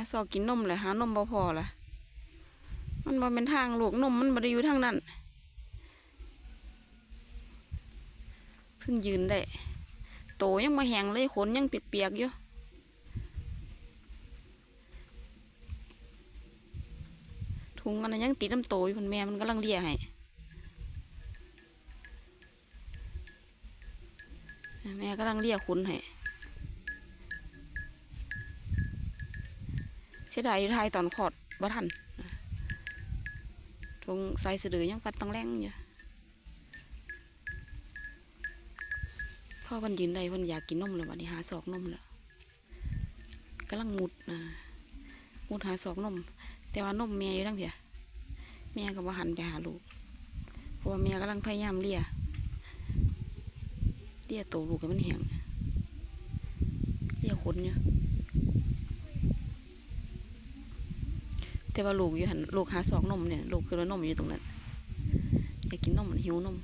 าซอกินนมเลยหานมบ่พอละมันบ่เป็นทางลูกนมมันบ่ได้อยู่ทางนั้นเพิ่งยืนได้โตยังมาแหงเลยขนยังเปียกๆอยู่ถุงอันนั้นยังติดน้ำโตอยู่พุ่นแม่มันกำลังเลียให้แม่กำลังเลียขนให้ สียดายทายตอนขอดบ่ทันถุงใส่สะดือยังปัดตังแรงอยู่พ่อเพันยืนได้เพันอยากกินนมแล้ววันนี้หาซอกนมแล้วกำลังมุดนะมุดหาซอกนม แต่ว่านมแม่อยู่ดังเพียแม่ก็บ่หันไปหาลูกเพราะว่าแม่กำลังพยายามเลียเลียโตวลูกให้มันแห้งเลียขนอยู่ แต่ว่าลูกอยู่หันลูกหาซอกนมเนี่ยลูกคือว่านมอยู่ตรงนั้นอยากกินนมหิวนม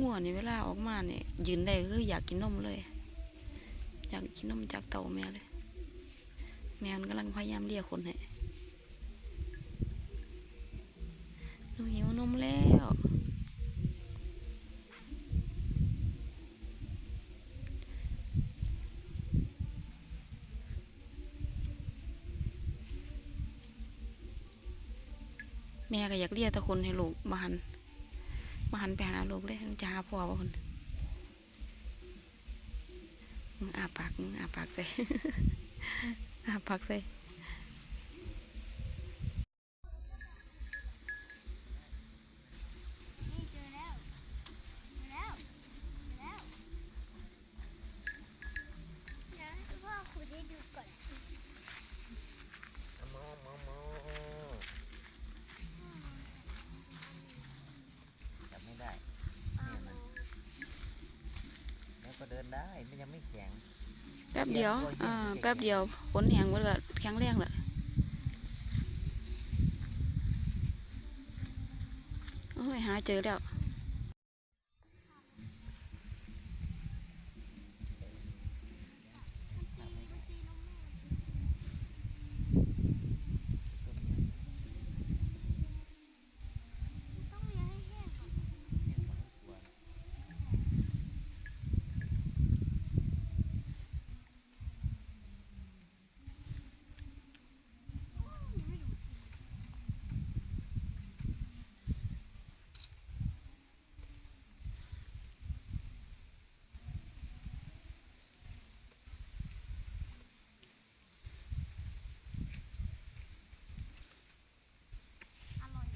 ง่วนี่เวลาออกมาเนี่ยยืนได้ก็คืออยากกินนมเลย อยากกินนมจากเต่าแม่เลย แมวมันกำลังพยายามเรียกคนให้นูหิวนมแล้ว แม่ก็อยากเรียกตะคนให้ลูกมาหันมาหันไปหาลูกเลยจะหาพ่อว่คนมึงอาปากมึงอาปากใส่อาปากใส่ นี่เจอแล้วเจอแล้วเจอแล้วเดี๋ยวให้พ่อขุดให้ดูก่อน โมโมโมจับไม่ได้ เอา แล้ว ก็เดินได้มันยังไม่แข็งแป๊บเดียวเตรียมตัวอ่ายืนแป๊บเดียวขนแหงมันก็แข็งแรงแหละโอ้ยหาเจอแล้ว ต้องเลี้ยงให้แห้งก่อนอร่อย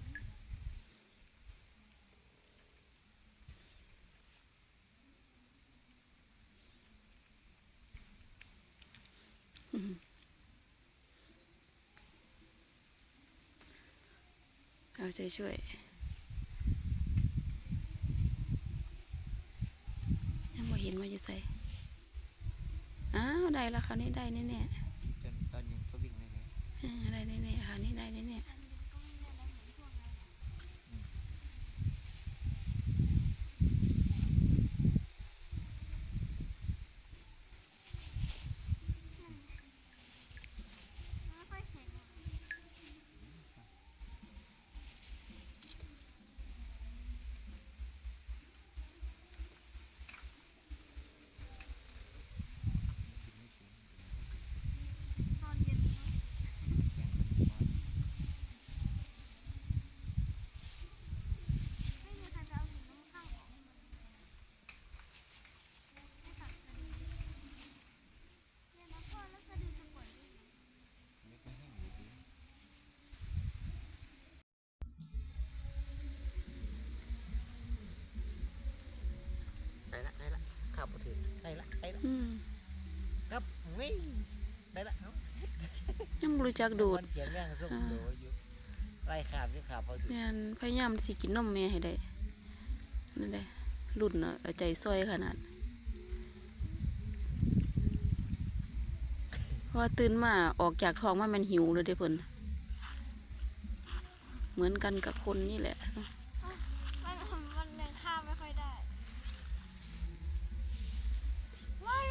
เอาใจช่วยยังไม่เห็นว่าจะใส่อ้าวได้แล้วคราวนี้ได้แน่จนตอนยังก็วิ่งไม่ได้ๆอ่าได้แน่ๆคราวนี้ได้แน่อันนี้ก็ไม่ได้แล้วเหมือนพวกนั้นอะไม่ค่อยแข็งอะ ตอนเย็นเนอะ แข็งเป็นก้อน ไม่มีใครจะเอาถุงน้ำข้างออกให้มันให้ตัดกันเนี่ยนะพ่อแล้วกระดูกจะปวดด้วยนะ เล็กไม่แห้งอยู่ดีได้ละได้ละ ขับมาถึงได้ละได้ละๆอืมครับวิ่งได้ละเอ้ายังบ่รู้จักดูดคนเขียนเรื่องส้มโดอยู่ไล่ขาบที่ขาบพออยู่แม่นพยายามสิกินนมแม่ให้ได้นั่นแหละรุ่นเนาะเอาใจซอยขนาดเพราะว่าตื่นมาออกจากท้องมามันหิวเลยเด้เพิ่นเหมือนกันกับคนนี่แหละ มันมันยังข้ามไม่ค่อยได้ว้าย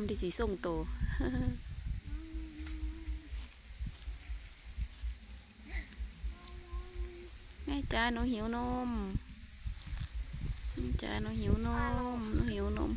ำที่สีส่งโตแม่จ้าหนูหิวนมแม่จ้าหนูหิวนมหนูหิวนม